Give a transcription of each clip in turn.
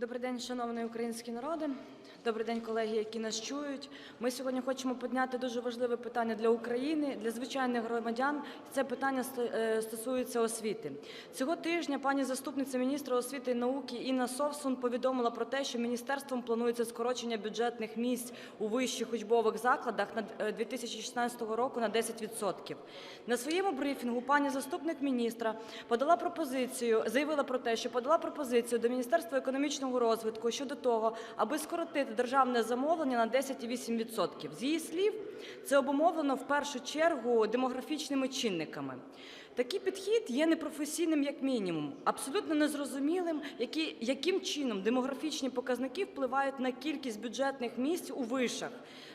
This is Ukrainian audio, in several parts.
Добрий день, шановний український народи. Добрий день, колеги, які нас чують. Ми сьогодні хочемо підняти дуже важливе питання для України, для звичайних громадян. Це питання е, стосується освіти. Цього тижня пані заступниця міністра освіти і науки Інна Совсун повідомила про те, що міністерством планується скорочення бюджетних місць у вищих учбових закладах на е, 2016 року на 10%. На своєму брифінгу пані заступник міністра подала пропозицію, заявила про те, що подала пропозицію до Міністерства економічного розвитку щодо того, аби скоротити державне замовлення на 10,8%. З її слів, це обумовлено в першу чергу демографічними чинниками. Такий підхід є непрофесійним як мінімум, абсолютно незрозумілим, які, яким чином демографічні показники впливають на кількість бюджетних місць у вишах.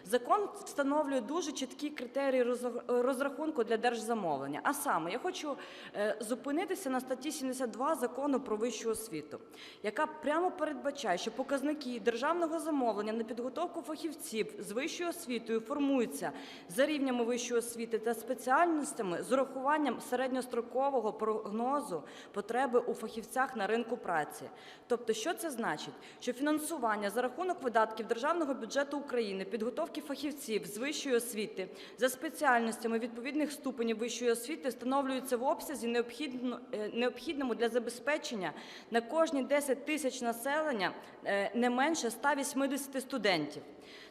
Закон встановлює дуже чіткі критерії розрах- розрахунку для держзамовлення. А саме, я хочу е, зупинитися на статті 72 Закону про вищу освіту, яка прямо передбачає, що показники державного замовлення на підготовку фахівців з вищою освітою формуються за рівнями вищої освіти та спеціальностями з урахуванням середньострокового прогнозу потреби у фахівцях на ринку праці. Тобто, що це значить? Що фінансування за рахунок видатків державного бюджету України підготовки фахівців з вищої освіти за спеціальностями відповідних ступенів вищої освіти встановлюється в обсязі е, необхідному для забезпечення на кожні 10 тисяч населення е, не менше 180 студентів.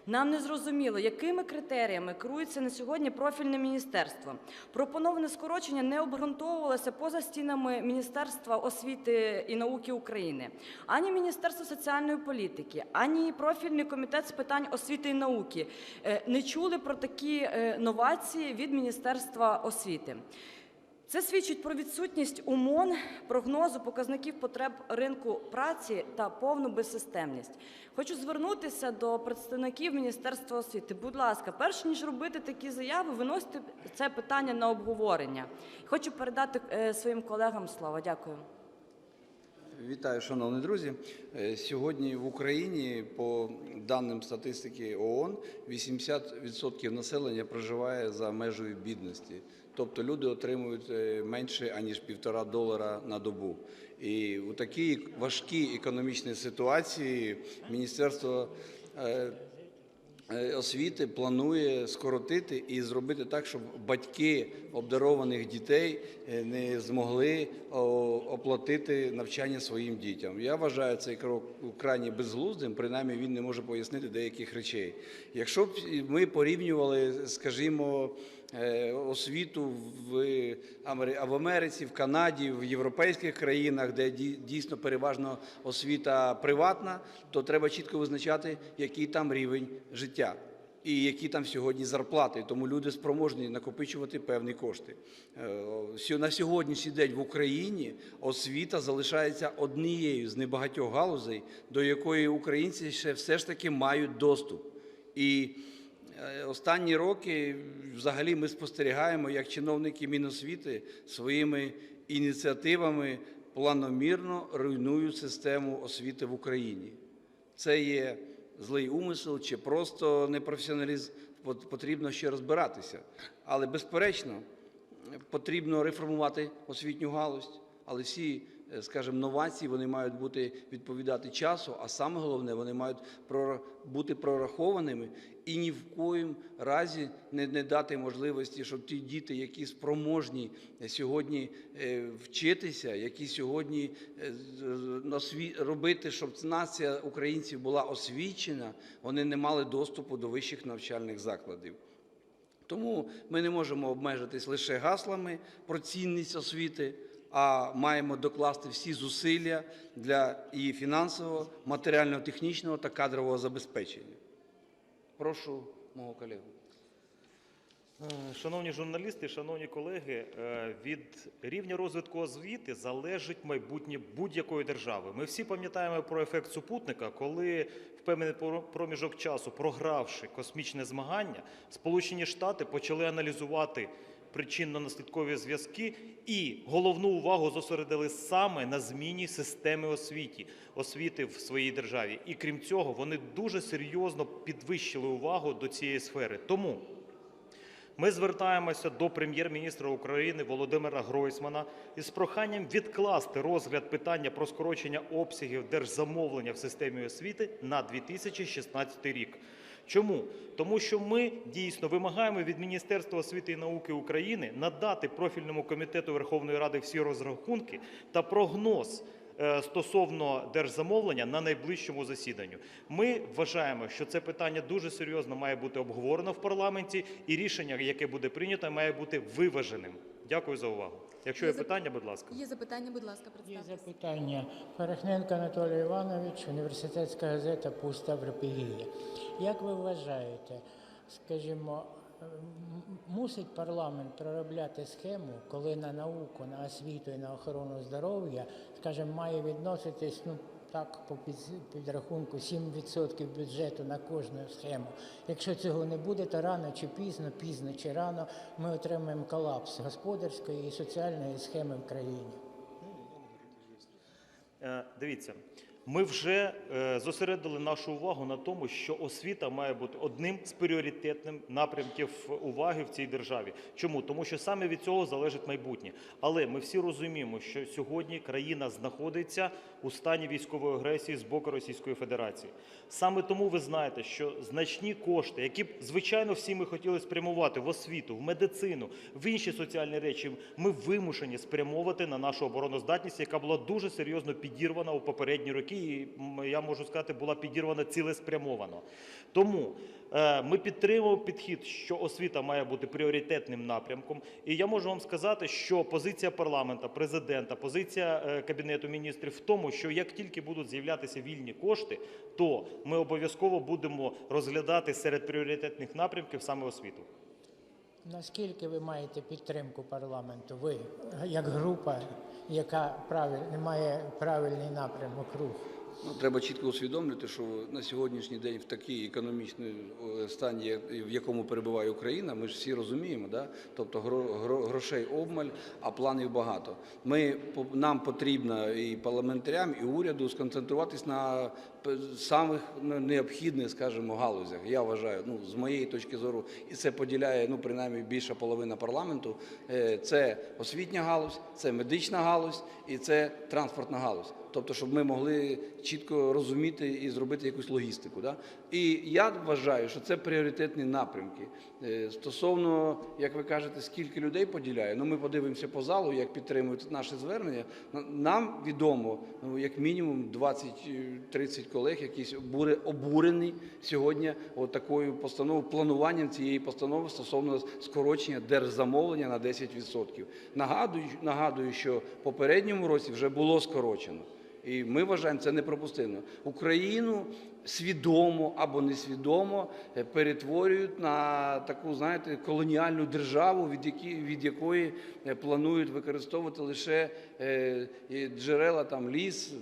Нам не зрозуміло, якими критеріями керується на сьогодні профільне міністерство. Пропоноване скорочення не обґрунтовувалося поза стінами Міністерства освіти і науки України, ані Міністерство соціальної політики, ані профільний комітет з питань освіти і науки е, не чули про такі е, новації від Міністерства освіти. Це свідчить про відсутність УМОН, прогнозу показників потреб ринку праці та повну безсистемність. Хочу звернутися до представників Міністерства освіти. Будь ласка, перш ніж робити такі заяви, виносьте це питання на обговорення. Хочу передати е, своїм колегам слово. Дякую. Вітаю, шановні друзі. Е, Сьогодні в Україні, по даним статистики ООН, 80% населення проживає за межею бідності. Тобто люди отримують е, менше аніж півтора долара на добу. І у такій важкій економічній ситуації міністерство е, освіти планує скоротити і зробити так, щоб батьки обдарованих дітей е, не змогли оплатити навчання своїм дітям. Я вважаю цей крок крайні безглуздим, принаймні він не може пояснити деяких речей. Якщо б ми порівнювали, скажімо, е, освіту в, в Америці, в Канаді, в європейських країнах, де ді- дійсно переважно освіта приватна, то треба чітко визначати, який там рівень життя. І які там сьогодні зарплати, тому люди спроможні накопичувати певні кошти. Е, На сьогоднішній день в Україні освіта залишається однією з небагатьох галузей, до якої українці ще все ж таки мають доступ. І Е, Останні роки взагалі ми спостерігаємо, як чиновники Міносвіти своїми ініціативами планомірно руйнують систему освіти в Україні. Це є злий умисел чи просто непрофесіоналізм, потрібно ще розбиратися. Але безперечно, потрібно реформувати освітню галузь, але всі, е, скажімо, новації вони мають бути відповідати часу, а саме головне, вони мають бути прорахованими і ні в коїм разі не, не дати можливості, щоб ті діти, які спроможні е, сьогодні е, вчитися, які сьогодні е, робити, щоб нація українців була освічена, вони не мали доступу до вищих навчальних закладів. Тому ми не можемо обмежитись лише гаслами про цінність освіти, а маємо докласти всі зусилля для її фінансового, матеріально-технічного та кадрового забезпечення. Прошу мого колегу. Е, Шановні журналісти, шановні колеги, е, від рівня розвитку освіти залежить майбутнє будь-якої держави. Ми всі пам'ятаємо про ефект супутника, коли в певний про- проміжок часу, програвши космічне змагання, Сполучені Штати почали аналізувати причинно-наслідкові зв'язки і головну увагу зосередили саме на зміні системи освіті, освіти в своїй державі. І крім цього, вони дуже серйозно підвищили увагу до цієї сфери. Тому Ми звертаємося до прем'єр-міністра України Володимира Гройсмана із проханням відкласти розгляд питання про скорочення обсягів держзамовлення в системі освіти на 2016 рік. Чому? Тому що ми дійсно вимагаємо від Міністерства освіти і науки України надати профільному комітету Верховної Ради всі розрахунки та прогноз е, стосовно держзамовлення на найближчому засіданню. Ми вважаємо, що це питання дуже серйозно має бути обговорено в парламенті, і рішення, яке буде прийнято, має бути виваженим. Дякую за увагу. Якщо є Є питання, будь ласка. Є запитання, будь ласка, Є запитання. Перехненко Анатолій Іванович, університетська газета Пуста в. Як ви вважаєте, скажімо, м- мусить парламент проробляти схему, коли на науку, на освіту і на охорону здоров'я, скажімо, має відноситись, ну, так, по підрахунку 7% бюджету на кожну схему. Якщо цього не буде, то рано чи пізно, пізно чи рано ми отримаємо колапс господарської і соціальної схеми в країні. Е, Дивіться, ми вже е, зосередили нашу увагу на тому, що освіта має бути одним з пріоритетних напрямків уваги в цій державі. Чому? Тому що саме від цього залежить майбутнє. Але ми всі розуміємо, що сьогодні країна знаходиться у стані військової агресії з боку Російської Федерації. Саме тому ви знаєте, що значні кошти, які б звичайно всі ми хотіли спрямувати в освіту, в медицину, в інші соціальні речі, ми вимушені спрямовувати на нашу обороноздатність, яка була дуже серйозно підірвана у попередні роки, і я можу сказати, була підірвана цілеспрямовано. Тому е, ми підтримуємо підхід, що освіта має бути пріоритетним напрямком. І я можу вам сказати, що позиція парламента, президента, позиція е, кабінету міністрів в тому, що як тільки будуть з'являтися вільні кошти, то ми обов'язково будемо розглядати серед пріоритетних напрямків саме освіту. Наскільки ви маєте підтримку парламенту? Ви як група, яка має правильний напрямок руху? Ну, треба чітко усвідомлювати, що на сьогоднішній день в такій економічній стані, в якому перебуває Україна, ми ж всі розуміємо, да? тобто гро- гро- грошей обмаль, а планів багато. Ми, нам потрібно і парламентарям, і уряду сконцентруватись на самих ну, необхідних, скажімо, галузях. Я вважаю, ну, з моєї точки зору, і це поділяє ну, принаймні більша половина парламенту. Е, Це освітня галузь, це медична галузь і це транспортна галузь. Тобто, щоб ми могли чітко розуміти і зробити якусь логістику. Да? І я вважаю, що це пріоритетні напрямки. Е, Стосовно, як ви кажете, скільки людей поділяє, ну ми подивимося по залу, як підтримують наше звернення. На- Нам відомо, ну, як мінімум 20-30 колег, якісь обуре- обурені сьогодні от такою постановою, плануванням цієї постанови стосовно скорочення держзамовлення на 10%. Нагадую, нагадую, що в попередньому році вже було скорочено. І ми вважаємо це непропустимо. Україну свідомо або несвідомо е, перетворюють на таку, знаєте, колоніальну державу, від, які, від якої е, планують використовувати лише е, джерела там ліс,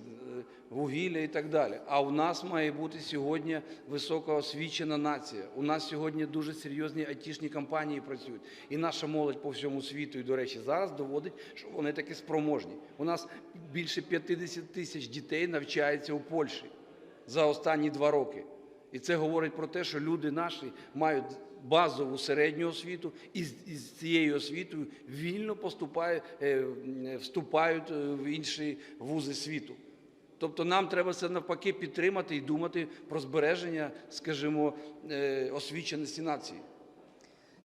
вугілля і так далі. А у нас має бути сьогодні високоосвічена нація. У нас сьогодні дуже серйозні айтішні компанії працюють. І наша молодь по всьому світу, і, до речі, зараз доводить, що вони таки спроможні. У нас більше 50 тисяч дітей навчається у Польщі за останні два роки. І це говорить про те, що люди наші мають базову середню освіту і з, цією освітою вільно поступають, е, вступають е, в інші вузи світу. Тобто нам треба це навпаки підтримати і думати про збереження, скажімо, е, освіченості нації.